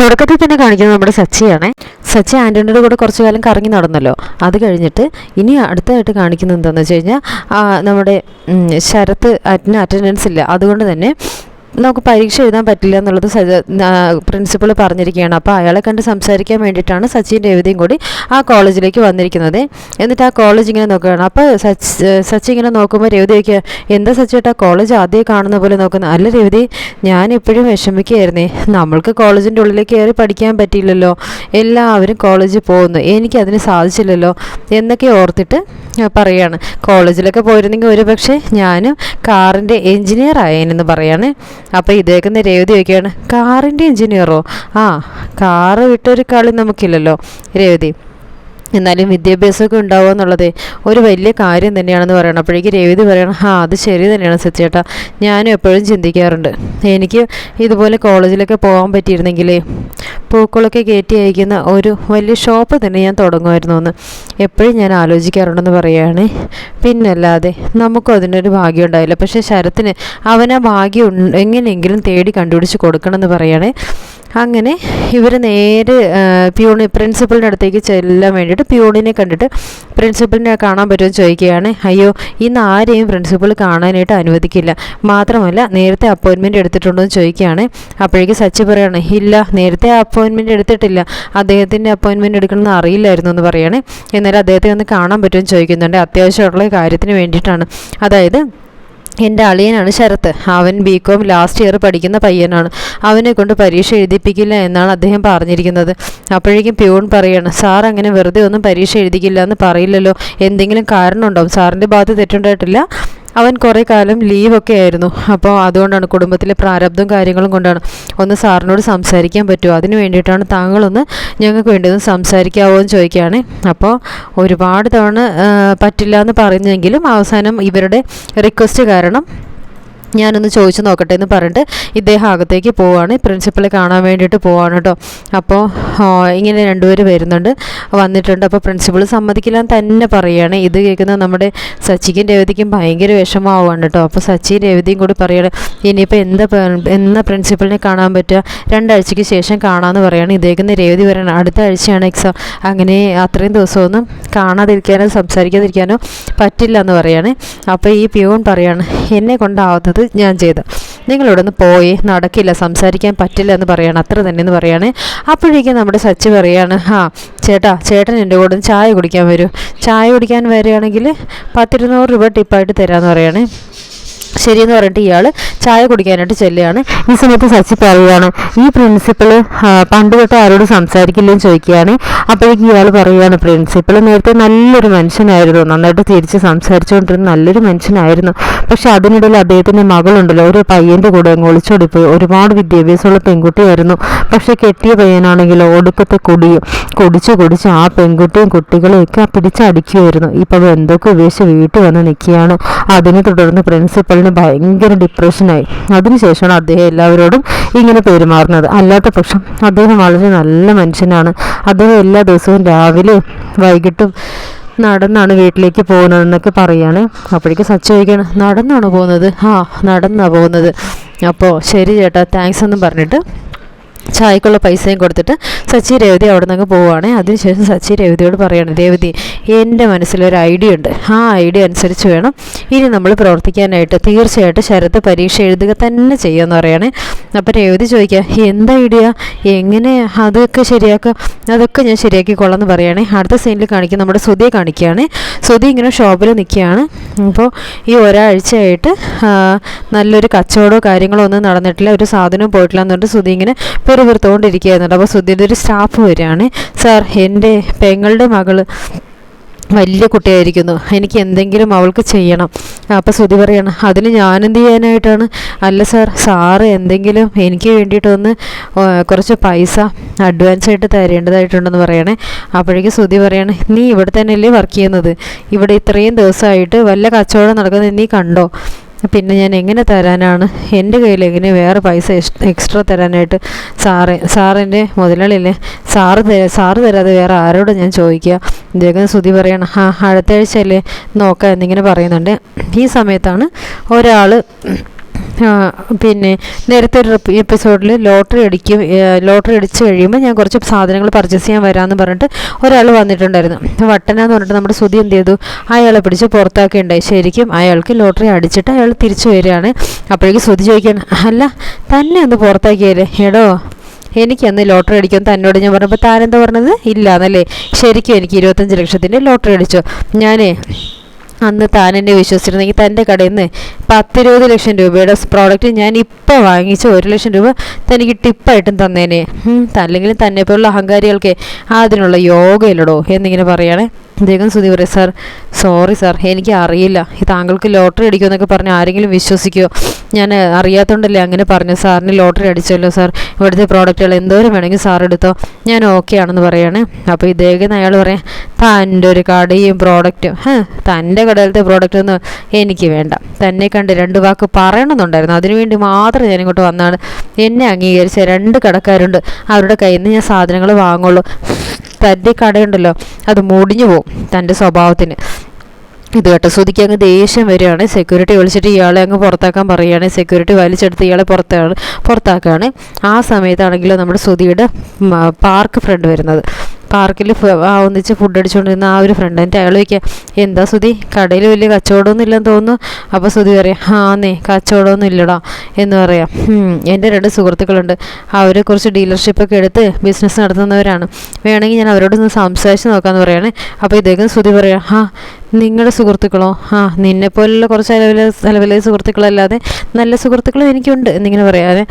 തുടക്കത്തിൽ തന്നെ കാണിക്കുന്നത് നമ്മുടെ സച്ചിയാണ്. സച്ചി ആന്റണിയുടെ കൂടെ കുറച്ചു കാലം കറങ്ങി നടന്നല്ലോ. അത് കഴിഞ്ഞിട്ട് ഇനി അടുത്തതായിട്ട് കാണിക്കുന്നത് എന്താണെന്ന് വെച്ച് കഴിഞ്ഞാൽ നമ്മുടെ ശരത്ത് അറ്റൻഡൻസ് ഇല്ല. അതുകൊണ്ട് തന്നെ നമുക്ക് പരീക്ഷ എഴുതാൻ പറ്റില്ല എന്നുള്ളത് പ്രിൻസിപ്പൾ പറഞ്ഞിരിക്കുകയാണ്. അപ്പോൾ അയാളെ കണ്ട് സംസാരിക്കാൻ വേണ്ടിയിട്ടാണ് സച്ചിൻ രേവതിയും കൂടി ആ കോളേജിലേക്ക് വന്നിരിക്കുന്നത്. എന്നിട്ട് ആ കോളേജ് ഇങ്ങനെ നോക്കുകയാണ്. അപ്പോൾ സച്ച് സച്ചി ഇങ്ങനെ നോക്കുമ്പോൾ രവിതയൊക്കെ എന്താ എന്താ ആ കോളേജ് ആദ്യം കാണുന്ന പോലെ നോക്കുന്നത് അല്ല രേവതി ഞാൻ എപ്പോഴും വിഷമിക്കുകയായിരുന്നേ. നമ്മൾക്ക് കോളേജിന്റെ ഉള്ളിലേക്ക് കയറി പഠിക്കാൻ പറ്റിയില്ലല്ലോ. എല്ലാവരും കോളേജിൽ പോകുന്നു. എനിക്കതിന് സാധിച്ചില്ലല്ലോ. എന്നൊക്കെ ഓർത്തിട്ട് പറയാണ്. കോളേജിലൊക്കെ പോയിരുന്നെങ്കിൽ ഒരു പക്ഷേ ഞാനും കാറിന്റെ എൻജിനീയർ ആയേനെന്ന് പറയാണ്. അപ്പോൾ ഇതേക്കുന്ന രേവതി ചോദിക്കുകയാണ് കാറിന്റെ എൻജിനീയറോ ആ കാറ് വിട്ടൊരു കളി നമുക്കില്ലല്ലോ. രേവതി എന്നാലും വിദ്യാഭ്യാസമൊക്കെ ഉണ്ടാവുക എന്നുള്ളത് ഒരു വലിയ കാര്യം തന്നെയാണെന്ന് പറയണം. അപ്പോഴേക്ക് രേവതി പറയണം ആ അത് ശരി തന്നെയാണ് സത്യേട്ടാ. ഞാനും എപ്പോഴും ചിന്തിക്കാറുണ്ട്. എനിക്ക് ഇതുപോലെ കോളേജിലൊക്കെ പോകാൻ പറ്റിയിരുന്നെങ്കിലേ പൂക്കളൊക്കെ കയറ്റി അയക്കുന്ന ഒരു വലിയ ഷോപ്പ് തന്നെ ഞാൻ തുടങ്ങുമായിരുന്നു എന്ന് എപ്പോഴും ഞാൻ ആലോചിക്കാറുണ്ടെന്ന് പറയുകയാണ്. പിന്നല്ലാതെ നമുക്കും അതിനൊരു ഭാഗ്യം ഉണ്ടായില്ല. പക്ഷേ ശരത്തിന് അവൻ ആ ഭാഗ്യം എങ്ങനെയെങ്കിലും തേടി കണ്ടുപിടിച്ച് കൊടുക്കണമെന്ന് പറയുകയാണ്. അങ്ങനെ ഇവർ നേരെ പ്യൂണി പ്രിൻസിപ്പളിന്റെ അടുത്തേക്ക് ചെല്ലാൻ വേണ്ടിയിട്ട് പ്യൂണിനെ കണ്ടിട്ട് പ്രിൻസിപ്പളിനെ കാണാൻ പറ്റുമെന്ന് ചോദിക്കുകയാണ്. അയ്യോ ഇന്ന് ആരെയും പ്രിൻസിപ്പൾ കാണാനായിട്ട് അനുവദിക്കില്ല. മാത്രമല്ല നേരത്തെ അപ്പോയിൻമെന്റ് എടുത്തിട്ടുണ്ടോ എന്ന് ചോദിക്കുകയാണ്. അപ്പോഴേക്ക് സച്ചി പറയാണ് ഇല്ല നേരത്തെ അപ്പോയിൻമെന്റ് എടുത്തിട്ടില്ല. അദ്ദേഹത്തിന്റെ അപ്പോയിൻമെന്റ് എടുക്കണമെന്ന് അറിയില്ലായിരുന്നു എന്ന് പറയുകയാണ് എന്നാലും അദ്ദേഹത്തെ ഒന്ന് കാണാൻ പറ്റുമെന്ന് ചോദിക്കുന്നുണ്ട്. അത്യാവശ്യമുള്ള കാര്യത്തിന് വേണ്ടിയിട്ടാണ്. അതായത് എന്റെ അളിയനാണ് ശരത്ത്. അവൻ ബി കോം ലാസ്റ്റ് ഇയർ പഠിക്കുന്ന പയ്യനാണ്. അവനെ കൊണ്ട് പരീക്ഷ എഴുതിപ്പിക്കില്ല എന്നാണ് അദ്ദേഹം പറഞ്ഞിരിക്കുന്നത്. അപ്പോഴേക്കും പ്യൂൺ പറയാണ് സാർ അങ്ങനെ വെറുതെ ഒന്നും പരീക്ഷ എഴുതിക്കില്ല എന്ന് പറയില്ലല്ലോ. എന്തെങ്കിലും കാരണമുണ്ടാവും സാറിന്റെ ഭാഗത്ത് തെറ്റുണ്ടായിട്ടില്ല? അവൻ കുറേ കാലം ലീവൊക്കെ ആയിരുന്നു. അപ്പോൾ അതുകൊണ്ടാണ് കുടുംബത്തിലെ പ്രാരബ്ധവും കാര്യങ്ങളും കൊണ്ടാണ്. ഒന്ന് സാറിനോട് സംസാരിക്കാൻ പറ്റുമോ അതിന് വേണ്ടിയിട്ടാണ് താങ്കളൊന്ന് ഞങ്ങൾക്ക് വേണ്ടി ഒന്ന് സംസാരിക്കാവോ എന്ന് ചോദിക്കുകയാണ്. അപ്പോൾ ഒരുപാട് തവണ പറ്റില്ല എന്ന് പറഞ്ഞെങ്കിലും അവസാനം ഇവരുടെ റിക്വസ്റ്റ് കാരണം ഞാനൊന്ന് ചോദിച്ചു നോക്കട്ടെ എന്ന് പറഞ്ഞിട്ട് ഇദ്ദേഹം അകത്തേക്ക് പോവാണ്. പ്രിൻസിപ്പളെ കാണാൻ വേണ്ടിയിട്ട് പോവാണ് കേട്ടോ. അപ്പോൾ ഇങ്ങനെ രണ്ടുപേർ വരുന്നുണ്ട്. വന്നിട്ടുണ്ട്. അപ്പോൾ പ്രിൻസിപ്പൾ സമ്മതിക്കില്ല തന്നെ പറയുകയാണ് ഇത് കേൾക്കുന്ന നമ്മുടെ സച്ചിക്കും രേവതിക്കും ഭയങ്കര വിഷമമാവുകയാണ് കേട്ടോ. അപ്പോൾ സച്ചിയും രേവതിയും കൂടി പറയുകയാണ് ഇനിയിപ്പോൾ എന്താ എന്ന എന്നാ പ്രിൻസിപ്പളിനെ കാണാൻ പറ്റുക? രണ്ടാഴ്ചയ്ക്ക് ശേഷം കാണാമെന്ന് പറയുകയാണ് ഇതേക്കുന്ന രേവതി പറയണം അടുത്ത ആഴ്ചയാണ് എക്സാം അങ്ങനെ അത്രയും ദിവസമൊന്നും കാണാതിരിക്കാനോ സംസാരിക്കാതിരിക്കാനോ പറ്റില്ല എന്ന് പറയാണ്. അപ്പോൾ ഈ പ്യൂൺ പറയാണ് എന്നെ കൊണ്ടാവുന്നത് ഞാൻ ചെയ്തു. നിങ്ങളിവിടെ നിന്ന് പോയി നടക്കില്ല സംസാരിക്കാൻ പറ്റില്ല എന്ന് പറയാണ്. അത്ര തന്നെ എന്ന് പറയാണ്. അപ്പോഴേക്കും നമ്മുടെ സച്ചി പറയാണ് ആ ചേട്ടാ ചേട്ടൻ എന്റെ കൂടെ ചായ കുടിക്കാൻ വരും. ചായ കുടിക്കാൻ വരികയാണെങ്കിൽ പത്തിരുന്നൂറ് രൂപ ടിപ്പായിട്ട് തരാമെന്ന് പറയാണ്. ശരിയെന്ന് പറഞ്ഞിട്ട് ഇയാൾ ചായ കുടിക്കാനായിട്ട് ചെല്ലുകയാണ്. ഈ സമയത്ത് സച്ചി പറയുകയാണ് ഈ പ്രിൻസിപ്പൾ പണ്ട് തൊട്ട് ആരോട് സംസാരിക്കില്ലെന്ന് ചോദിക്കുകയാണ്. അപ്പോഴേക്കും ഇയാൾ പറയുകയാണ് പ്രിൻസിപ്പൾ നേരത്തെ നല്ലൊരു മനുഷ്യനായിരുന്നു. നന്നായിട്ട് തിരിച്ച് സംസാരിച്ചുകൊണ്ടിരുന്ന നല്ലൊരു മനുഷ്യനായിരുന്നു. പക്ഷെ അതിനിടയിൽ അദ്ദേഹത്തിന്റെ മകളുണ്ടല്ലോ ഒരു പയ്യന്റെ കൂടെ അങ്ങ് ഒളിച്ചോടിപ്പോയി. ഒരുപാട് വിദ്യാഭ്യാസമുള്ള പെൺകുട്ടിയായിരുന്നു. പക്ഷെ കെട്ടിയ പയ്യനാണെങ്കിലോ ഒടുക്കത്തെ കുടിയും. കുടിച്ച് കുടിച്ച് ആ പെൺകുട്ടിയും കുട്ടികളെയൊക്കെ പിടിച്ചടിക്കുമായിരുന്നു ഇപ്പം എന്തൊക്കെ ഉപേക്ഷിച്ച് വീട്ടിൽ വന്ന് നിൽക്കുകയാണ്? അതിനെ തുടർന്ന് പ്രിൻസിപ്പളിന് ഭയങ്കര ഡിപ്രഷനായി അതിനുശേഷമാണ് അദ്ദേഹം എല്ലാവരോടും ഇങ്ങനെ പെരുമാറുന്നത്. അല്ലാത്ത പക്ഷം അദ്ദേഹം വളരെ നല്ല മനുഷ്യനാണ്. അദ്ദേഹം എല്ലാ ദിവസവും രാവിലെ വൈകിട്ടും നടന്നാണ് വീട്ടിലേക്ക് പോകുന്നതെന്നൊക്കെ പറയാണ് അപ്പോഴേക്കും സച്ച് ചോദിക്കുകയാണ് നടന്നാണോ പോകുന്നത്? ആ നടന്നാണ് പോകുന്നത്. അപ്പോൾ ശരി ചേട്ടാ താങ്ക്സ് എന്നും പറഞ്ഞിട്ട് ചായക്കുള്ള പൈസയും കൊടുത്തിട്ട് സച്ചി രേവതി അവിടെ നിന്ന് പോവുകയാണ് അതിനുശേഷം സച്ചി രേവതിയോട് പറയാണ് രേവതി എന്റെ മനസ്സിലൊരു ഐഡിയ ഉണ്ട്. ആ ഐഡിയ അനുസരിച്ച് വേണം ഇനി നമ്മൾ പ്രവർത്തിക്കാനായിട്ട് തീർച്ചയായിട്ടും ശരത്ത് പരീക്ഷ എഴുതുക തന്നെ ചെയ്യുമെന്ന് പറയണേ. അപ്പം രേവതി ചോദിക്കുക എന്ത് ഐഡിയ? എങ്ങനെ അതൊക്കെ ശരിയാക്കുക അതൊക്കെ ഞാൻ ശരിയാക്കിക്കൊള്ളാം എന്ന് പറയണേ. അടുത്ത സീനിൽ കാണിക്കുക നമ്മുടെ സുധിയെ കാണിക്കുകയാണ്. സുധി ഇങ്ങനെ ഷോപ്പിൽ നിൽക്കുകയാണ്. അപ്പോൾ ഈ ഒരാഴ്ചയായിട്ട് നല്ലൊരു കച്ചവടമോ കാര്യങ്ങളോ ഒന്നും നടന്നിട്ടില്ല. ഒരു സാധനവും പോയിട്ടില്ല എന്നുകൊണ്ട് സുധി ഇങ്ങനെ പെരുപിർത്തുകൊണ്ടിരിക്കുകയായിരുന്നുണ്ട് അപ്പോൾ സുധിയുടെ ഒരു സ്റ്റാഫ് വരികയാണ്. സാർ എന്റെ പെങ്ങളുടെ മകൾ വലിയ കുട്ടിയായിരിക്കുന്നു. എനിക്ക് എന്തെങ്കിലും അവൾക്ക് ചെയ്യണം. അപ്പോൾ ശ്രുതി പറയാണ് അതിന് ഞാനെന്ത് ചെയ്യാനായിട്ടാണ്? അല്ല സാർ സാറ് എന്തെങ്കിലും എനിക്ക് വേണ്ടിയിട്ടൊന്ന് കുറച്ച് പൈസ അഡ്വാൻസ് ആയിട്ട് തരേണ്ടതായിട്ടുണ്ടെന്ന് പറയണേ. അപ്പോഴേക്കും ശ്രുതി പറയാണ് നീ ഇവിടെ തന്നെയല്ലേ വർക്ക് ചെയ്യുന്നത്? ഇവിടെ ഇത്രയും ദിവസമായിട്ട് വല്ല കച്ചവടം നടക്കുന്നത് നീ കണ്ടോ? പിന്നെ ഞാൻ എങ്ങനെ തരാനാണ്? എന്റെ കയ്യിൽ എങ്ങനെ വേറെ പൈസ എക്സ്ട്രാ തരാനായിട്ട് സാറ് സാറിന്റെ മുതലാളിയല്ലേ? സാറ് സാറ് തരാതെ വേറെ ആരോട് ഞാൻ ചോദിക്കുക? ഇദ്ദേഹം ശ്രുതി പറയണം ആ അടുത്ത ആഴ്ചയല്ലേ? നോക്കാം എന്നിങ്ങനെ പറയുന്നുണ്ട്. ഈ സമയത്താണ് ഒരാൾ പിന്നെ നേരത്തെ ഒരു എപ്പിസോഡിൽ ലോട്ടറി അടിക്കും ലോട്ടറി അടിച്ച് കഴിയുമ്പോൾ ഞാൻ കുറച്ച് സാധനങ്ങൾ പർച്ചേസ് ചെയ്യാൻ വരാമെന്ന് പറഞ്ഞിട്ട് ഒരാൾ വന്നിട്ടുണ്ടായിരുന്നു. വട്ടന എന്ന് പറഞ്ഞിട്ട് നമ്മുടെ സുതി എന്ത് ചെയ്തു? അയാളെ പിടിച്ച് പുറത്താക്കുകയുണ്ടായി ശരിക്കും അയാൾക്ക് ലോട്ടറി അടിച്ചിട്ട് അയാൾ തിരിച്ചു വരികയാണ്. അപ്പോഴേക്കും സുതി ചോദിക്കുകയാണ് അല്ല തന്നെ ഒന്ന് പുറത്താക്കിയല്ലേ എടോ എനിക്ക് അന്ന് ലോട്ടറി അടിക്കും തന്നോട് ഞാൻ പറഞ്ഞപ്പോൾ താനെന്താ പറഞ്ഞത്? ഇല്ല എന്നല്ലേ ശരിക്കും എനിക്ക് ഇരുപത്തഞ്ച് ലക്ഷത്തിന്റെ ലോട്ടറി അടിച്ചു. ഞാനേ അന്ന് താൻ എന്നെ വിശ്വസിച്ചിരുന്നെങ്കിൽ തന്റെ കടയിൽ നിന്ന് പത്തിരുപത് ലക്ഷം രൂപയുടെ പ്രോഡക്റ്റ് ഞാൻ ഇപ്പോൾ വാങ്ങിച്ച ഒരു ലക്ഷം രൂപ തനിക്ക് ടിപ്പായിട്ടും തന്നേനെ. അല്ലെങ്കിൽ അല്ലെങ്കിലും തന്നെ പോലുള്ള അഹങ്കാരികൾക്ക് അതിനുള്ള യോഗയിലടോ എന്നിങ്ങനെ പറയുകയാണേ അദ്ദേഹം സുധി പറയും സാർ സോറി സാർ എനിക്ക് അറിയില്ല ഈ താങ്കൾക്ക് ലോട്ടറി അടിക്കുമെന്നൊക്കെ പറഞ്ഞ് ആരെങ്കിലും വിശ്വസിക്കുമോ ഞാൻ അറിയാത്തതുകൊണ്ടല്ലേ അങ്ങനെ പറഞ്ഞു. സാറിന് ലോട്ടറി അടിച്ചല്ലോ സാർ. ഇവിടുത്തെ പ്രോഡക്റ്റുകൾ എന്തോരം വേണമെങ്കിൽ സാർ എടുത്തോ. ഞാൻ ഓക്കെ ആണെന്ന് പറയാണ്. അപ്പോൾ ഇദ്ദേഹം അയാൾ പറയാം തന്റെ ഒരു കടയും പ്രോഡക്റ്റും. തന്റെ കടയിലത്തെ പ്രോഡക്റ്റ് ഒന്നും എനിക്ക് വേണ്ട. തന്നെ കണ്ട് രണ്ട് വാക്ക് പറയണമെന്നുണ്ടായിരുന്നു. അതിനുവേണ്ടി മാത്രം ഞാൻ ഇങ്ങോട്ട് വന്നാണ്. എന്നെ അംഗീകരിച്ച രണ്ട് കടക്കാരുണ്ട്. അവരുടെ കയ്യിൽ നിന്ന് ഞാൻ സാധനങ്ങൾ വാങ്ങുള്ളൂ. തന്റെ കടയുണ്ടല്ലോ അത് മുടിഞ്ഞു പോകും തന്റെ സ്വഭാവത്തിന്. ഇത് കേട്ട ശ്രുതിക്ക് അങ്ങ് ദേഷ്യം വരികയാണ്. സെക്യൂരിറ്റി വിളിച്ചിട്ട് ഇയാളെ അങ്ങ് പുറത്താക്കാൻ പറയുകയാണ്. സെക്യൂരിറ്റി വലിച്ചെടുത്ത് ഇയാളെ പുറത്താണ് പുറത്താക്കുകയാണ് ആ സമയത്താണെങ്കിലും നമ്മുടെ ശ്രുതിയുടെ പാർക്ക് ഫ്രണ്ട് വരുന്നത്. പാർക്കിൽ ഒന്നിച്ച് ഫുഡ് അടിച്ചുകൊണ്ടിരുന്ന ആ ഒരു ഫ്രണ്ട് എന്റെ അയാൾ ചോദിക്കുക എന്താ സുധി? കടയിൽ വലിയ കച്ചവടമൊന്നും ഇല്ലെന്ന് തോന്നുന്നു? അപ്പോൾ സുധി പറയാം ആന്നേ കച്ചവടമൊന്നും ഇല്ലടാ. എന്ന് പറയാം. "ഉം, എന്റെ രണ്ട് സുഹൃത്തുക്കളുണ്ട്. അവരെ കുറച്ച് ഡീലർഷിപ്പൊക്കെ എടുത്ത് ബിസിനസ് നടത്തുന്നവരാണ്. വേണമെങ്കിൽ ഞാൻ അവരോട് ഒന്ന് സംസാരിച്ച് നോക്കാമെന്ന് പറയുകയാണ് അപ്പോൾ ഇദ്ദേഹം സുധി പറയാം ആ നിങ്ങളുടെ സുഹൃത്തുക്കളോ? ആ നിന്നെ പോലുള്ള കുറച്ച് അലവിലെ അലവിലെ സുഹൃത്തുക്കളല്ലാതെ നല്ല സുഹൃത്തുക്കളും എനിക്കുണ്ട് എന്നിങ്ങനെ പറയാതെ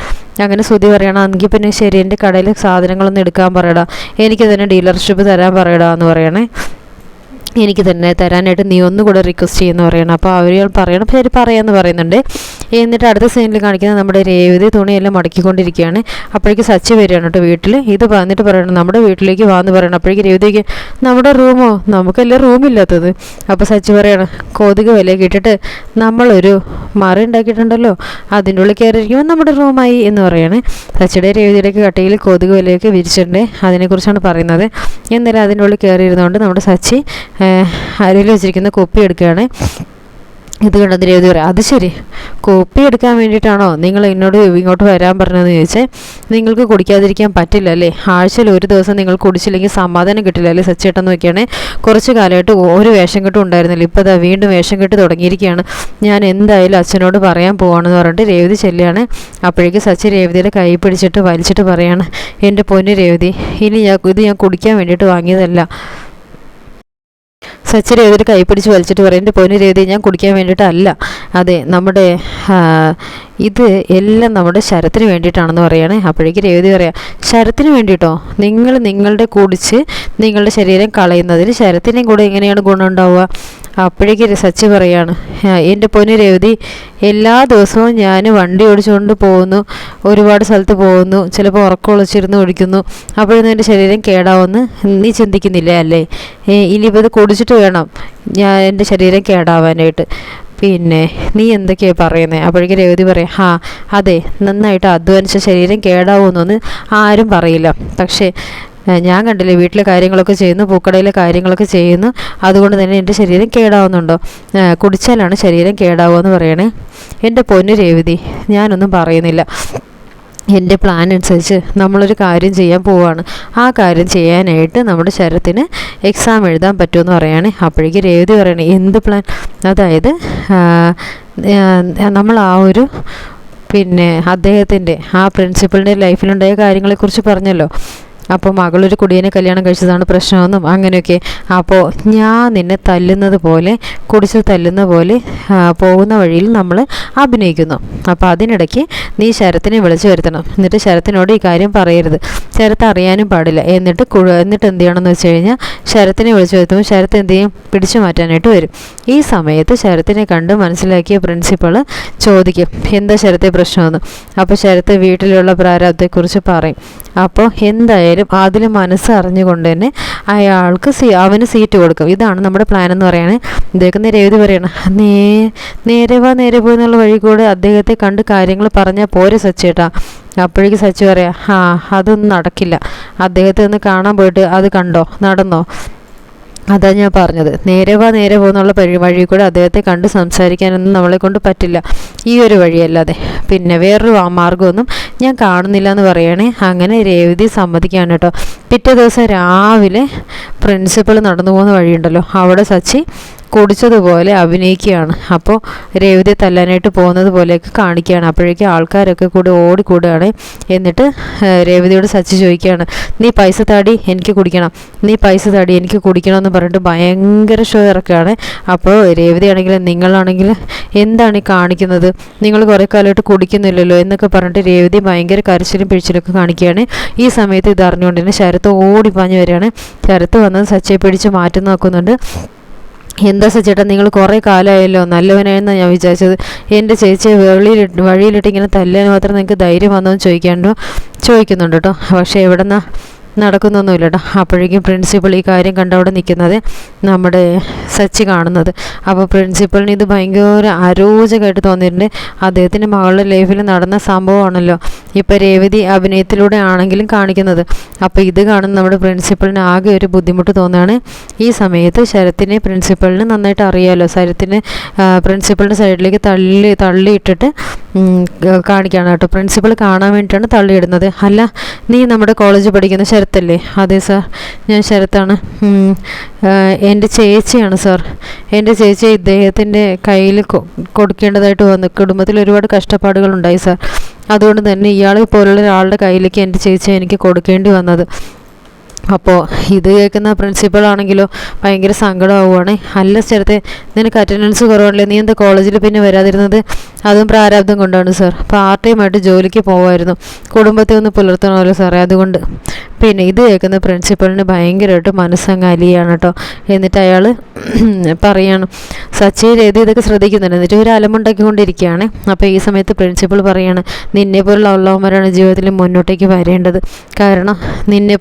അങ്ങനെ ശ്രുതി പറയണം എങ്കിൽ പിന്നെ ശരി എന്റെ കടയിൽ സാധനങ്ങളൊന്നും എടുക്കാൻ പറയടാ. എനിക്ക് തന്നെ ഡീലർഷിപ്പ് തരാൻ പറയടാ എന്ന് പറയണേ. എനിക്ക് തന്നെ തരാനായിട്ട് നീ ഒന്നുകൂടെ റിക്വസ്റ്റ് ചെയ്യുമെന്ന് പറയണം. അപ്പോൾ അവർ പറയണം ശരി പറയാമെന്ന് പറയുന്നുണ്ട്. എന്നിട്ട് അടുത്ത സീനിൽ കാണിക്കുന്നത് നമ്മുടെ രേവതി തുണിയെല്ലാം മടക്കിക്കൊണ്ടിരിക്കുകയാണ്. അപ്പോഴേക്ക് സച്ചി വരികയാണ് കേട്ടോ വീട്ടിൽ ഇത് വന്നിട്ട് പറയണം നമ്മുടെ വീട്ടിലേക്ക് വാന്ന് പറയണം. അപ്പോഴേക്ക് രേവതിക്ക് നമ്മുടെ റൂമോ? നമുക്കല്ലേ റൂമില്ലാത്തത് അപ്പോൾ സച്ചി പറയണം കൊതുക് വില ഇട്ടിട്ട് നമ്മളൊരു മറി ഉണ്ടാക്കിയിട്ടുണ്ടല്ലോ. അതിന്റെ ഉള്ളിൽ കയറിയിരിക്കുമ്പോൾ നമ്മുടെ റൂമായി എന്ന് പറയാണ്. സച്ചിയുടെ രേവതിയുടെയൊക്കെ കട്ടയിൽ കൊതുക് വിലയൊക്കെ വിരിച്ചിട്ടുണ്ട്. അതിനെക്കുറിച്ചാണ് പറയുന്നത്. എന്നാലും അതിന്റെ ഉള്ളിൽ കയറിയിരുന്നുകൊണ്ട് നമ്മുടെ സച്ചി അരയിൽ വെച്ചിരിക്കുന്ന കുപ്പി എടുക്കുകയാണ്. ഇത് കണ്ടതിന് എഴുതി പറയാം അത് ശരി. കോപ്പി എടുക്കാൻ വേണ്ടിയിട്ടാണോ നിങ്ങൾ എന്നോട് ഇങ്ങോട്ട് വരാൻ പറഞ്ഞതെന്ന് ചോദിച്ചാൽ നിങ്ങൾക്ക് കുടിക്കാതിരിക്കാൻ പറ്റില്ല അല്ലേ? ആഴ്ചയിൽ ഒരു ദിവസം നിങ്ങൾ കുടിച്ചില്ലെങ്കിൽ സമാധാനം കിട്ടില്ല അല്ലേ സച്ചേട്ടൻ നോക്കിയാണേ? കുറച്ച് കാലമായിട്ട് ഒരു വേഷം കെട്ടും ഉണ്ടായിരുന്നില്ല. ഇപ്പോൾ അതാ വീണ്ടും വേഷം കെട്ട് തുടങ്ങിയിരിക്കുകയാണ്. ഞാൻ എന്തായാലും അച്ഛനോട് പറയാൻ പോവാണെന്ന് പറഞ്ഞിട്ട് രേവതി ചെല്ലുകയാണ്. അപ്പോഴേക്ക് സച്ചി രേവതിയുടെ കൈ പിടിച്ചിട്ട് വലിച്ചിട്ട് പറയാണ് എന്റെ പൊന്ന് രേവതി ഇനി ഞാൻ ഇത് ഞാൻ കുടിക്കാൻ വേണ്ടിയിട്ട് വാങ്ങിയതല്ല. സച്ചിൻ ഏതൊരു കൈ പിടിച്ച് വലിച്ചിട്ട് പറയും എന്റെ പൊന്നു രേവതി ഞാൻ കുടിക്കാൻ വേണ്ടിയിട്ടല്ല. അതെ നമ്മുടെ ഇത് എല്ലാം നമ്മുടെ ശരത്തിന് വേണ്ടിയിട്ടാണെന്ന് പറയുകയാണ് അപ്പോഴേക്കും രേവതി പറയാം ശരത്തിന് വേണ്ടിയിട്ടോ? നിങ്ങൾ നിങ്ങളുടെ കുടിച്ച് നിങ്ങളുടെ ശരീരം കളയുന്നതിന് ശരത്തിനെയും കൂടെ എങ്ങനെയാണ് ഗുണം ഉണ്ടാവുക? അപ്പോഴേക്ക് സച്ചി പറയാണ് "ആ, എന്റെ പൊന്നു രേവതി എല്ലാ ദിവസവും ഞാൻ വണ്ടി ഓടിച്ചുകൊണ്ട് പോകുന്നു ഒരുപാട് സ്ഥലത്ത് പോകുന്നു ചിലപ്പോൾ ഉറക്കം ഒളിച്ചിരുന്ന് ഓടിക്കുന്നു അപ്പോഴൊന്നും എന്റെ ശരീരം കേടാവുമെന്ന് നീ ചിന്തിക്കുന്നില്ല അല്ലേ? ഇനിയിപ്പോൾ ഇത് കുടിച്ചിട്ട് വേണം ഞാൻ എന്റെ ശരീരം കേടാവാനായിട്ട്. പിന്നെ നീ എന്തൊക്കെയാണ് പറയുന്നത് അപ്പോഴേക്കും രേവതി പറയാം ഹാ അതെ നന്നായിട്ട് അധ്വാനിച്ച ശരീരം കേടാവുമെന്നൊന്ന് ആരും പറയില്ല. പക്ഷേ ഞാൻ കണ്ടില്ലേ വീട്ടിലെ കാര്യങ്ങളൊക്കെ ചെയ്യുന്നു പൂക്കടയിലെ കാര്യങ്ങളൊക്കെ ചെയ്യുന്നു. അതുകൊണ്ട് തന്നെ എന്റെ ശരീരം കേടാവുന്നുണ്ടോ? കുടിച്ചാലാണ് ശരീരം കേടാവുമെന്ന് പറയണേ. എന്റെ പൊന്നു രേവതി ഞാനൊന്നും പറയുന്നില്ല. എന്റെ പ്ലാൻ അനുസരിച്ച് നമ്മളൊരു കാര്യം ചെയ്യാൻ പോവാണ്. ആ കാര്യം ചെയ്യാനായിട്ട് നമ്മുടെ ശരത്തിന് എക്സാം എഴുതാൻ പറ്റുമെന്ന് പറയുകയാണ് അപ്പോഴേക്ക് രേവതി പറയണേ എന്ത് പ്ലാൻ അതായത് നമ്മൾ ആ ഒരു പിന്നെ അദ്ദേഹത്തിന്റെ ആ പ്രിൻസിപ്പളിന്റെ ലൈഫിലുണ്ടായ കാര്യങ്ങളെക്കുറിച്ച് പറഞ്ഞല്ലോ. അപ്പോൾ മകളൊരു കുടിയനെ കല്യാണം കഴിച്ചതാണ് പ്രശ്നമെന്നും അങ്ങനെയൊക്കെ. അപ്പോൾ ഞാൻ നിന്നെ തല്ലുന്നത് പോലെ കുടിച്ച് തല്ലുന്ന പോലെ പോകുന്ന വഴിയിൽ നമ്മൾ അഭിനയിക്കുന്നു. അപ്പോൾ അതിനിടയ്ക്ക് നീ ശരത്തിനെ വിളിച്ചു വരുത്തണം. എന്നിട്ട് ശരത്തിനോട് ഈ കാര്യം പറയരുത്. ശരത്ത് അറിയാനും പാടില്ല. എന്നിട്ട് എന്നിട്ട് എന്ത് ചെയ്യണമെന്ന് വെച്ച് കഴിഞ്ഞാൽ ശരത്തിനെ വിളിച്ചു വരുത്തുമ്പോൾ ശരത്ത് എന്ത് ചെയ്യും? പിടിച്ചു മാറ്റാനായിട്ട് വരും. ഈ സമയത്ത് ശരത്തിനെ കണ്ട് മനസ്സിലാക്കിയ പ്രിൻസിപ്പൾ ചോദിക്കും എന്താ ശരത്തെ പ്രശ്നമെന്ന്? അപ്പോൾ ശരത്ത് വീട്ടിലുള്ള പ്രാരാബ്ദത്തെക്കുറിച്ച് പറയും. അപ്പോൾ എന്തായാലും അതിൽ മനസ്സറിഞ്ഞുകൊണ്ട് തന്നെ അയാൾക്ക് സീ അവന് സീറ്റ് കൊടുക്കും. ഇതാണ് നമ്മുടെ പ്ലാൻ എന്ന് പറയുന്നത് ഇദ്ദേഹം രേവതി പറയണം നേ നേരെ വാ നേരെ പോയി എന്നുള്ള വഴി കൂടെ അദ്ദേഹത്തെ കണ്ട് കാര്യങ്ങൾ പറഞ്ഞാൽ പോരെ സച്ചേട്ടാ അപ്പോഴേക്ക് സച്ചു പറയാം ആ അതൊന്നും നടക്കില്ല. അദ്ദേഹത്തെ ഒന്ന് കാണാൻ പോയിട്ട് അത് കണ്ടോ? നടന്നോ? അതാ ഞാൻ പറഞ്ഞത്. നേരെ വാ നേരെ പോകുന്നുള്ള വഴി കൂടെ അദ്ദേഹത്തെ കണ്ട് സംസാരിക്കാനൊന്നും നമ്മളെ കൊണ്ട് പറ്റില്ല. ഈ ഒരു വഴിയല്ലാതെ. പിന്നെ വേറൊരു മാർഗമൊന്നും ഞാൻ കാണുന്നില്ല എന്ന് പറയണേ. അങ്ങനെ രേവതി സമ്മതിക്കാണ് കേട്ടോ. പിറ്റേ ദിവസം രാവിലെ പ്രിൻസിപ്പൾ നടന്നു പോകുന്ന വഴിയുണ്ടല്ലോ. അവിടെ സച്ചി കുടിച്ചതുപോലെ അഭിനയിക്കുകയാണ്. അപ്പോൾ രേവതി തല്ലാനായിട്ട് പോകുന്നത് പോലെയൊക്കെ കാണിക്കുകയാണ്. അപ്പോഴേക്കും ആൾക്കാരൊക്കെ കൂടി ഓടിക്കൂടുകയാണ്. എന്നിട്ട് രേവതിയോട് സച്ചി ചോദിക്കുകയാണ് നീ പൈസ താടി എനിക്ക് കുടിക്കണം. നീ പൈസ താടി എനിക്ക് കുടിക്കണം എന്ന് പറഞ്ഞിട്ട് ഭയങ്കര ഷോ ഇറക്കുകയാണ്. അപ്പോൾ രേവതി ആണെങ്കിൽ നിങ്ങളാണെങ്കിൽ എന്താണ് ഈ കാണിക്കുന്നത്? നിങ്ങൾ കുറേ കാലമായിട്ട് കുടിക്കുന്നില്ലല്ലോ എന്നൊക്കെ പറഞ്ഞിട്ട് രേവതി ഭയങ്കര കരച്ചിലും പിഴിച്ചിലൊക്കെ കാണിക്കുകയാണ്. ഈ സമയത്ത് ഇത് അറിഞ്ഞുകൊണ്ട് തന്നെ ശരത്ത് ഓടി പാഞ്ഞു വരികയാണ്. ശരത്ത് വന്ന് സച്ചയെ പിടിച്ച് മാറ്റി നോക്കുന്നുണ്ട്. എന്താ ചേട്ടാ നിങ്ങൾ കുറേ കാലമായല്ലോ നല്ലവനായെന്നാണ് ഞാൻ വിചാരിച്ചത്. എന്റെ ചേച്ചിയെ വെളിയിലിട്ട് വഴിയിലിട്ട് ഇങ്ങനെ തല്ലാൻ മാത്രം നിങ്ങൾക്ക് ധൈര്യം വന്നോ ചോദിക്കാണ്ടോ? ചോദിക്കുന്നുണ്ട് കേട്ടോ. പക്ഷേ എവിടെ നിന്നാ നടക്കുന്നൊന്നുമില്ല കേട്ടോ. അപ്പോഴേക്കും പ്രിൻസിപ്പൾ ഈ കാര്യം കണ്ടവിടെ നിൽക്കുന്നത് നമ്മുടെ സച്ചി കാണുന്നത്. അപ്പോൾ പ്രിൻസിപ്പളിന് ഇത് ഭയങ്കര അരോചകമായിട്ട് തോന്നിയിട്ടുണ്ട്. അദ്ദേഹത്തിന്റെ മകളുടെ ലൈഫിൽ നടന്ന സംഭവമാണല്ലോ. ഇപ്പോൾ രേവതി അഭിനയത്തിലൂടെ ആണെങ്കിലും കാണിക്കുന്നത്. അപ്പോൾ ഇത് കാണുന്ന നമ്മുടെ പ്രിൻസിപ്പളിന് ആകെ ഒരു ബുദ്ധിമുട്ട് തോന്നുകയാണ്. ഈ സമയത്ത് ശരത്തിനെ പ്രിൻസിപ്പളിന് നന്നായിട്ട് അറിയാമല്ലോ ശരത്തിന് പ്രിൻസിപ്പളിന്റെ സൈഡിലേക്ക് തള്ളി തള്ളിയിട്ടിട്ട് കാണിക്കുകയാണ് കേട്ടോ. പ്രിൻസിപ്പൾ കാണാൻ വേണ്ടിയിട്ടാണ് തള്ളിയിടുന്നത്. അല്ല നീ നമ്മുടെ കോളേജിൽ പഠിക്കുന്ന ശരത്തല്ലേ? അതെ സാർ. ഞാൻ ശരത്താണ്. എന്റെ ചേച്ചിയാണ് സാർ. എന്റെ ചേച്ചി ഇദ്ദേഹത്തിന്റെ കയ്യിൽ കൊടുക്കേണ്ടതായിട്ട് വന്നു കുടുംബത്തിൽ ഒരുപാട് കഷ്ടപ്പാടുകൾ ഉണ്ടായി സാർ. അതുകൊണ്ട് തന്നെ ഇയാളെ പോലുള്ള ഒരാളുടെ കയ്യിലേക്ക് എന്റെ ചേച്ചി എനിക്ക് കൊടുക്കേണ്ടി വന്നത്. അപ്പോൾ ഇത് കേൾക്കുന്ന പ്രിൻസിപ്പൾ ആണെങ്കിലോ ഭയങ്കര സങ്കടമാവുകയാണ് അല്ല സ്ഥലത്തെ നിനക്ക് അറ്റൻഡൻസ് കുറവല്ലേ നീ എന്താ കോളേജിൽ പിന്നെ വരാതിരുന്നത്? അതും പ്രാരാബ്ദം കൊണ്ടാണ് സാർ. പാർട്ട് ടൈമായിട്ട് ജോലിക്ക് പോകുമായിരുന്നു കുടുംബത്തെ ഒന്ന് പുലർത്തണമല്ലോ സാറേ അതുകൊണ്ട്. പിന്നെ ഇത് കേൾക്കുന്ന പ്രിൻസിപ്പളിന് ഭയങ്കരമായിട്ട് മനസ്സങ്ങ് അലിയാണ് കേട്ടോ എന്നിട്ട് അയാൾ പറയാണ് സച്ചിൻ ഏത് ഇതൊക്കെ ശ്രദ്ധിക്കുന്നുണ്ട്. എന്നിട്ട് ഒരു അലമുണ്ടാക്കിക്കൊണ്ടിരിക്കുകയാണ് അപ്പോൾ ഈ സമയത്ത് പ്രിൻസിപ്പൾ പറയാണ് നിന്നെ പോലുള്ള ഉള്ളവന്മാരാണ് ജീവിതത്തിൽ മുന്നോട്ടേക്ക് വരേണ്ടത്. കാരണം നിന്നെ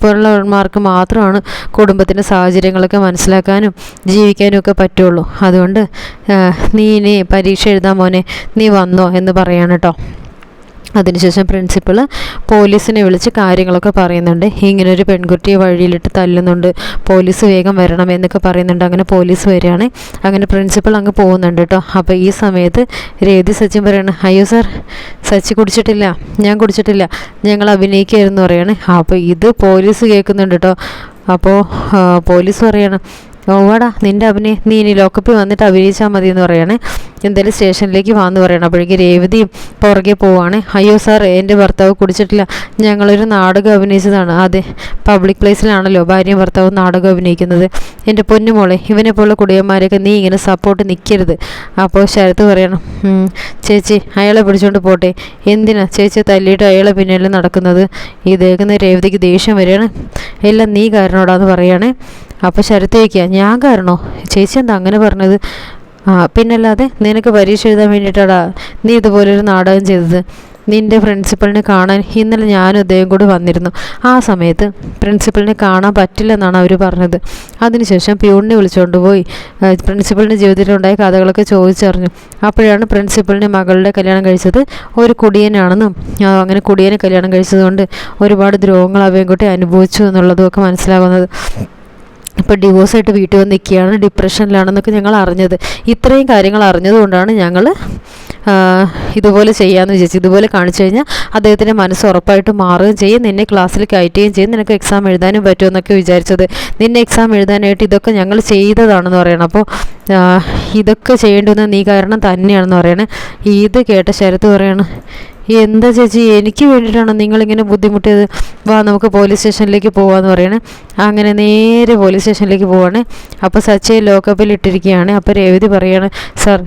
പോലുള്ളവന്മാർക്ക് മാത്രമാണ് കുടുംബത്തിന്റെ സാഹചര്യങ്ങളൊക്കെ മനസ്സിലാക്കാനും ജീവിക്കാനും ഒക്കെ പറ്റുള്ളൂ. അതുകൊണ്ട് നീ ഇനി പരീക്ഷ എഴുതാൻ മോനെ നീ വന്നോ എന്ന് പറയാണ് കേട്ടോ അതിനുശേഷം പ്രിൻസിപ്പൾ പോലീസിനെ വിളിച്ച് കാര്യങ്ങളൊക്കെ പറയുന്നുണ്ട്. ഇങ്ങനെ ഒരു പെൺകുട്ടിയെ വഴിയിലിട്ട് തല്ലുന്നുണ്ട്. പോലീസ് വേഗം വരണം എന്നൊക്കെ പറയുന്നുണ്ട്. അങ്ങനെ പോലീസ് വരികയാണ്. അങ്ങനെ പ്രിൻസിപ്പൾ അങ്ങ് പോകുന്നുണ്ട് കേട്ടോ. അപ്പോൾ ഈ സമയത്ത് രേതി സച്ചിൻ പറയാണ് അയ്യോ സാർ സച്ചി കുടിച്ചിട്ടില്ല ഞാൻ കുടിച്ചിട്ടില്ല ഞങ്ങൾ അഭിനയിക്കുകയായിരുന്നു പറയാണ്. അപ്പോൾ ഇത് പോലീസ് കേൾക്കുന്നുണ്ട് കേട്ടോ. അപ്പോൾ പോലീസ് പറയണം ഓവാടാ നിന്റെ അഭിനയം നീ ഇനി ലോക്കപ്പിൽ വന്നിട്ട് അഭിനയിച്ചാൽ മതി എന്ന് പറയണേ. എന്തായാലും സ്റ്റേഷനിലേക്ക് വാന്ന് പറയണം. അപ്പോഴേക്ക് രേവതിയും പുറകെ പോവാണ്. അയ്യോ സാർ എന്റെ ഭർത്താവ് കുടിച്ചിട്ടില്ല. ഞങ്ങളൊരു നാടകം അഭിനയിച്ചതാണ്. അതെ പബ്ലിക് പ്ലേസിലാണല്ലോ ഭാര്യയും ഭർത്താവും നാടകം അഭിനയിക്കുന്നത്. എന്റെ പൊന്നുമോളെ ഇവനെ പോലുള്ള കുടിയന്മാരെയൊക്കെ നീ ഇങ്ങനെ സപ്പോർട്ട് നിൽക്കരുത് അപ്പോൾ ശരത്ത് പറയണം ചേച്ചി അയാളെ പിടിച്ചോണ്ട് പോട്ടെ. എന്തിനാ ചേച്ചി തല്ലിയിട്ട് അയാളെ പിന്നിൽ നടക്കുന്നത്? ഇതേക്കുന്ന രേവതിക്ക് ദേഷ്യം വരികയാണ്. എല്ലാം നീ കാരണോടാന്ന് പറയാണ്. അപ്പോൾ ശരത്ത് ചോദിക്കുക ഞാൻ കാരണോ? ചേച്ചി എന്താ അങ്ങനെ പറഞ്ഞത്? ആ പിന്നല്ലാതെ നിനക്ക് പരീക്ഷ എഴുതാൻ വേണ്ടിയിട്ടാടാ നീ ഇതുപോലൊരു നാടകം ചെയ്തത്. നിന്റെ പ്രിൻസിപ്പളിനെ കാണാൻ ഇന്നലെ ഞാനും അദ്ദേഹം കൂടി വന്നിരുന്നു. ആ സമയത്ത് പ്രിൻസിപ്പളിനെ കാണാൻ പറ്റില്ലെന്നാണ് അവർ പറഞ്ഞത്. അതിനുശേഷം പ്യൂണിനെ വിളിച്ചുകൊണ്ട് പോയി. പ്രിൻസിപ്പളിന്റെ ജീവിതത്തിലുണ്ടായ കഥകളൊക്കെ ചോദിച്ചറിഞ്ഞു. അപ്പോഴാണ് പ്രിൻസിപ്പളിന്റെ മകളുടെ കല്യാണം കഴിച്ചത് ഒരു കുടിയനാണെന്നും അങ്ങനെ കുടിയനെ കല്യാണം കഴിച്ചതുകൊണ്ട് ഒരുപാട് ദ്രോഹങ്ങൾ അവയും കൂട്ടി അനുഭവിച്ചു എന്നുള്ളതും ഒക്കെ മനസ്സിലാകുന്നത്. ഇപ്പോൾ ഡിവോഴ്സായിട്ട് വീട്ടിൽ വന്ന് നിൽക്കുകയാണ് ഡിപ്രഷനിലാണെന്നൊക്കെ ഞങ്ങൾ അറിഞ്ഞത്. ഇത്രയും കാര്യങ്ങൾ അറിഞ്ഞതുകൊണ്ടാണ് ഞങ്ങൾ ഇതുപോലെ ചെയ്യാമെന്ന് വിചാരിച്ചു ഇതുപോലെ കാണിച്ചു കഴിഞ്ഞാൽ അദ്ദേഹത്തിന്റെ മനസ്സ് ഉറപ്പായിട്ട് മാറുകയും ചെയ്യും. നിന്നെ ക്ലാസ്സിൽ കയറ്റുകയും ചെയ്യും. നിനക്ക് എക്സാം എഴുതാനും പറ്റുമെന്നൊക്കെ വിചാരിച്ചത്. നിന്നെ എക്സാം എഴുതാനായിട്ട് ഇതൊക്കെ ഞങ്ങൾ ചെയ്തതാണെന്ന് പറയണം. അപ്പോൾ ഇതൊക്കെ ചെയ്യേണ്ടുന്ന നീ കാരണം തന്നെയാണെന്ന് പറയണേ. ഇത് കേട്ട ശരത്ത് പറയണം എന്താ ചേച്ചി എനിക്ക് വേണ്ടിയിട്ടാണോ നിങ്ങളിങ്ങനെ ബുദ്ധിമുട്ടിയത്? വാ നമുക്ക് പോലീസ് സ്റ്റേഷനിലേക്ക് പോവാന്ന് പറയണേ. അങ്ങനെ നേരെ പോലീസ് സ്റ്റേഷനിലേക്ക് പോവാണ്. അപ്പോൾ സച്ചയെ ലോക്കപ്പിൽ ഇട്ടിരിക്കുകയാണ്. അപ്പോൾ രേവതി പറയാണ് സാർ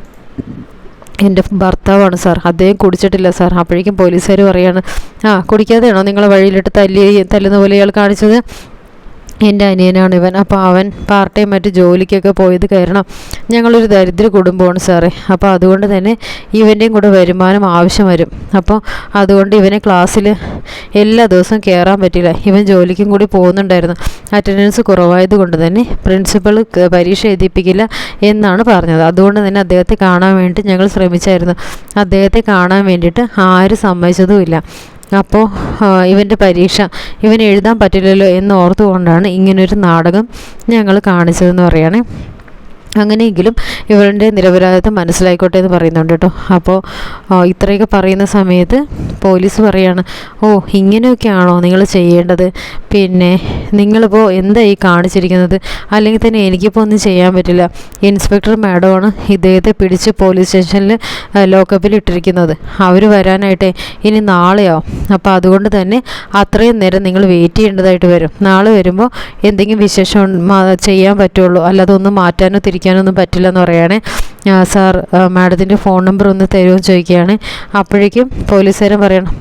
എന്റെ ഭർത്താവാണ് സാർ. അദ്ദേഹം കുടിച്ചിട്ടില്ല സാർ. അപ്പോഴേക്കും പോലീസുകാർ പറയാണ് ആ കുടിക്കാതെയാണോ നിങ്ങളെ വഴിയിലിട്ട് തല്ലി തല്ലുന്ന പോലെ ഇയാൾ കാണിച്ചത്? എന്റെ അനിയനാണ് ഇവൻ. അപ്പോൾ അവൻ പാർട്ട് ടൈം മറ്റ് ജോലിക്കൊക്കെ പോയത് കാരണം ഞങ്ങളൊരു ദരിദ്ര കുടുംബമാണ് സാറേ. അപ്പോൾ അതുകൊണ്ട് തന്നെ ഇവന്റെയും കൂടെ വരുമാനം ആവശ്യം വരും. അപ്പോൾ അതുകൊണ്ട് ഇവനെ ക്ലാസ്സിൽ എല്ലാ ദിവസവും കയറാൻ പറ്റില്ല. ഇവൻ ജോലിക്കും കൂടി പോകുന്നുണ്ടായിരുന്നു. അറ്റൻഡൻസ് കുറവായത് കൊണ്ട് തന്നെ പ്രിൻസിപ്പൾ പരീക്ഷ എഴുതിപ്പിക്കില്ല എന്നാണ് പറഞ്ഞത്. അതുകൊണ്ട് തന്നെ അദ്ദേഹത്തെ കാണാൻ വേണ്ടി ഞങ്ങൾ ശ്രമിച്ചായിരുന്നു. അദ്ദേഹത്തെ കാണാൻ വേണ്ടിയിട്ട് ആരും സമ്മതിച്ചതുമില്ല. അപ്പോൾ ഇവന്റെ പരീക്ഷ ഇവൻ എഴുതാൻ പറ്റില്ലല്ലോ എന്ന് ഓർത്തുകൊണ്ടാണ് ഇങ്ങനൊരു നാടകം ഞങ്ങൾ കാണിച്ചതെന്ന് പറയുകയാണെ. അങ്ങനെയെങ്കിലും ഇവരുടെ നിരപരാധിത്വം മനസ്സിലായിക്കോട്ടെ എന്ന് പറയുന്നുണ്ട് കേട്ടോ. അപ്പോൾ ഇത്രയൊക്കെ പറയുന്ന സമയത്ത് പോലീസ് പറയാണ് ഓ ഇങ്ങനെയൊക്കെയാണോ നിങ്ങൾ ചെയ്യേണ്ടത്? പിന്നെ നിങ്ങളിപ്പോൾ എന്താ ഈ കാണിച്ചിരിക്കുന്നത്? അല്ലെങ്കിൽ തന്നെ എനിക്കിപ്പോൾ ഒന്നും ചെയ്യാൻ പറ്റില്ല. ഇൻസ്പെക്ടർ മാഡമാണ് ഇദ്ദേഹത്തെ പിടിച്ച് പോലീസ് സ്റ്റേഷനിൽ ലോക്കപ്പിൽ ഇട്ടിരിക്കുന്നത്. അവർ വരാനായിട്ട് ഇനി നാളെയോ? അപ്പോൾ അതുകൊണ്ട് തന്നെ അത്രയും നേരം നിങ്ങൾ വെയിറ്റ് ചെയ്യേണ്ടതായിട്ട് വരും. നാളെ വരുമ്പോൾ എന്തെങ്കിലും വിശേഷം ചെയ്യാൻ പറ്റുള്ളൂ. അല്ലാതെ ഒന്നും മാറ്റാനോ തിരിക്കാനോ വിളിക്കാനൊന്നും പറ്റില്ലെന്ന് പറയുകയാണ്. സാർ മാഡത്തിന്റെ ഫോൺ നമ്പർ ഒന്ന് തരുമെന്ന് ചോദിക്കുകയാണ്. അപ്പോഴേക്കും പോലീസുകാരൻ പറയണം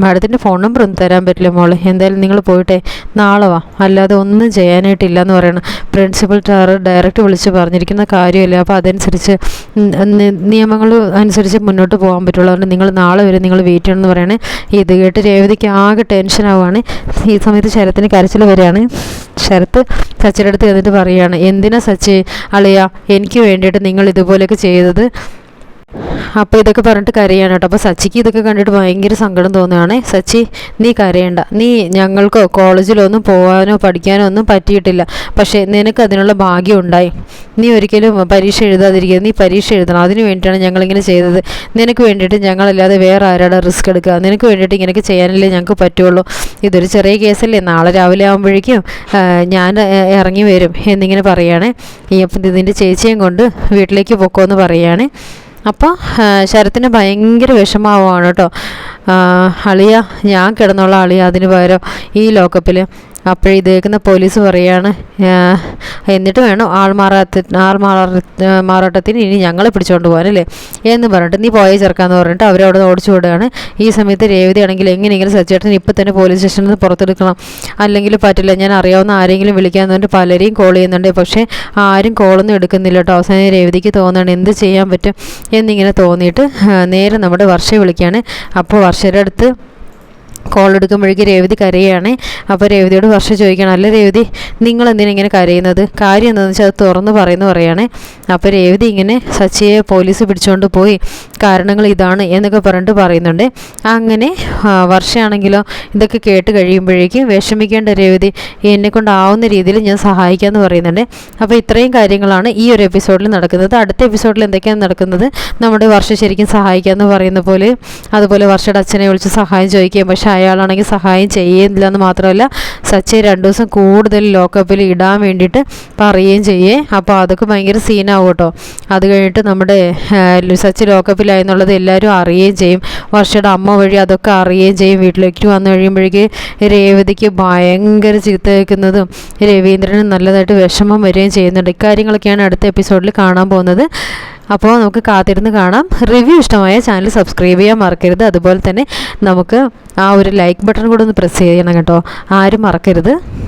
മാഡത്തിന്റെ ഫോൺ നമ്പർ ഒന്നും തരാൻ പറ്റില്ല മോളെ. എന്തായാലും നിങ്ങൾ പോയിട്ടെ. നാളെ വാ. അല്ലാതെ ഒന്നും ചെയ്യാനായിട്ടില്ല എന്ന് പറയണം. പ്രിൻസിപ്പൽ സാറ് ഡയറക്റ്റ് വിളിച്ച് പറഞ്ഞിരിക്കുന്ന കാര്യമല്ല. അപ്പോൾ അതനുസരിച്ച് നിയമങ്ങൾ അനുസരിച്ച് മുന്നോട്ട് പോകാൻ പറ്റുള്ളൂ. അതുകൊണ്ട് നിങ്ങൾ നാളെ വരെ നിങ്ങൾ വെയിറ്റ് ചെയ്യണം എന്ന് പറയണേ. ഇത് കേട്ട് രേവതിക്ക് ആകെ ടെൻഷൻ ആവുകയാണ്. ഈ സമയത്ത് ശരത്തിന് കരച്ചിൽ വരികയാണ്. ശരത്ത് സച്ചിന്റെ അടുത്ത് എന്നിട്ട് പറയുകയാണ് എന്തിനാ സച്ചി അളിയ എനിക്ക് വേണ്ടിയിട്ട് നിങ്ങൾ ഇതുപോലെയൊക്കെ ചെയ്തത്? അപ്പോൾ ഇതൊക്കെ പറഞ്ഞിട്ട് കരയാണ് കേട്ടോ. അപ്പോൾ സച്ചിക്ക് ഇതൊക്കെ കണ്ടിട്ട് ഭയങ്കര സങ്കടം തോന്നുകയാണ്. സച്ചി നീ കരയണ്ട. നീ ഞങ്ങൾക്കോ കോളേജിലൊന്നും പോകാനോ പഠിക്കാനോ ഒന്നും പറ്റിയിട്ടില്ല. പക്ഷേ നിനക്ക് അതിനുള്ള ഭാഗ്യം ഉണ്ടായി. നീ ഒരിക്കലും പരീക്ഷ എഴുതാതിരിക്കുക. നീ പരീക്ഷ എഴുതണം. അതിന് വേണ്ടിയിട്ടാണ് ഞങ്ങളിങ്ങനെ ചെയ്തത്. നിനക്ക് വേണ്ടിയിട്ട് ഞങ്ങളല്ലാതെ വേറെ ആരാടെ റിസ്ക് എടുക്കുക? നിനക്ക് വേണ്ടിയിട്ട് ഇങ്ങനെയൊക്കെ ചെയ്യാനല്ലേ ഞങ്ങൾക്ക് പറ്റുള്ളൂ. ഇതൊരു ചെറിയ കേസല്ലേ. നാളെ രാവിലെ ആകുമ്പോഴേക്കും ഞാൻ ഇറങ്ങി വരും എന്നിങ്ങനെ പറയുകയാണ് ഈ അപ്പം ഇതിന്റെ ചേച്ചിയും കൊണ്ട് വീട്ടിലേക്ക് പൊക്കോ എന്ന് പറയുകയാണ് അപ്പോൾ ശരത്തിന് ഭയങ്കര വിഷമാവുകയാണ് കേട്ടോ. അളിയ ഞാൻ കിടന്നുള്ള അളിയ അതിന് പകരം ഈ ലോക്കപ്പിൽ അപ്പോഴിതേക്കുന്ന പോലീസ് പറയാണ് എന്നിട്ട് വേണം ആൾമാറാത്ത മാറാത്ത ആൾ മാറാ മാറാട്ടത്തിന് ഇനി ഞങ്ങളെ പിടിച്ചുകൊണ്ട് പോകാനല്ലേ? എന്ന് പറഞ്ഞിട്ട് നീ പോയ ചേർക്കാന്ന് പറഞ്ഞിട്ട് അവരവിടെ ഓടിച്ചു വിടുകയാണ്. ഈ സമയത്ത് രേവതി ആണെങ്കിൽ എങ്ങനെയെങ്കിലും സച്ചേട്ടൻ ഇപ്പം തന്നെ പോലീസ് സ്റ്റേഷനിൽ നിന്ന് പുറത്തെടുക്കണം. അല്ലെങ്കിൽ പറ്റില്ല ഞാൻ അറിയാവുന്ന ആരെങ്കിലും വിളിക്കാമെന്ന് പറഞ്ഞിട്ട് പലരെയും കോൾ ചെയ്യുന്നുണ്ട്. പക്ഷേ ആരും കോളൊന്നും എടുക്കുന്നില്ല കേട്ടോ. അവസാനം രേവതിക്ക് തോന്നുകയാണ് എന്ത് ചെയ്യാൻ പറ്റും? എന്നിങ്ങനെ തോന്നിയിട്ട് നേരെ നമ്മുടെ വർഷയെ വിളിക്കുകയാണ്. അപ്പോൾ വർഷയുടെ അടുത്ത് കോൾ എടുക്കുമ്പോഴേക്ക് രേവതി കരയാണ്. അപ്പോൾ രേവതിയോട് വർഷം ചോദിക്കണം. അല്ല രേവതി നിങ്ങൾ എന്തിനാ ഇങ്ങനെ കരയുന്നത്? കാര്യം എന്താണെന്ന് വെച്ചാൽ അത് തുറന്ന് പറയുന്നു പറയുകയാണ് അപ്പോൾ രേവതി ഇങ്ങനെ സച്ചിയെ പോലീസ് പിടിച്ചുകൊണ്ട് പോയി. കാരണങ്ങൾ ഇതാണ് എന്നൊക്കെ പറഞ്ഞിട്ട് പറയുന്നുണ്ട്. അങ്ങനെ വർഷയാണെങ്കിലോ ഇതൊക്കെ കേട്ട് കഴിയുമ്പോഴേക്കും വിഷമിക്കേണ്ട രേവതി എന്നെ കൊണ്ടാവുന്ന രീതിയിൽ ഞാൻ സഹായിക്കാമെന്ന് പറയുന്നുണ്ട്. അപ്പോൾ ഇത്രയും കാര്യങ്ങളാണ് ഈ ഒരു എപ്പിസോഡിൽ നടക്കുന്നത്. അടുത്ത എപ്പിസോഡിൽ എന്തൊക്കെയാണ് നടക്കുന്നത്? നമ്മുടെ വർഷ ശരിക്കും സഹായിക്കാമെന്ന് പറയുന്ന പോലെ അതുപോലെ വർഷയുടെ അച്ഛനെ വിളിച്ച് സഹായം ചോദിക്കുകയും പക്ഷേ അയാളാണെങ്കിൽ സഹായം ചെയ്യുന്നില്ല എന്ന് മാത്രമല്ല സച്ചിൻ രണ്ട് ദിവസം കൂടുതൽ ലോക്കപ്പിൽ ഇടാൻ വേണ്ടിയിട്ട് പറയുകയും ചെയ്യേ. അപ്പോൾ അതൊക്കെ ഭയങ്കര സീനാവും കേട്ടോ. അത് കഴിഞ്ഞിട്ട് നമ്മുടെ സച്ചിൻ ലോക്കപ്പിലായി എന്നുള്ളത് എല്ലാവരും അറിയുകയും ചെയ്യും. വർഷയുടെ അമ്മ വഴി അതൊക്കെ അറിയുകയും ചെയ്യും. വീട്ടിലേക്ക് വന്നു കഴിയുമ്പോഴേക്ക് രേവതിക്ക് ഭയങ്കര ചീത്ത വയ്ക്കുന്നതും രവീന്ദ്രന് നല്ലതായിട്ട് വിഷമം വരികയും ചെയ്യുന്നുണ്ട്. ഇക്കാര്യങ്ങളൊക്കെയാണ് അടുത്ത എപ്പിസോഡിൽ കാണാൻ പോകുന്നത്. അപ്പോൾ നമുക്ക് കാത്തിരുന്ന് കാണാം. റിവ്യൂ ഇഷ്ടമായ ചാനൽ സബ്സ്ക്രൈബ് ചെയ്യാൻ മറക്കരുത്. അതുപോലെ തന്നെ നമുക്ക് ആ ഒരു ലൈക്ക് ബട്ടൺ കൂടെ ഒന്ന് പ്രസ് ചെയ്യണം കേട്ടോ. ആരും മറക്കരുത്.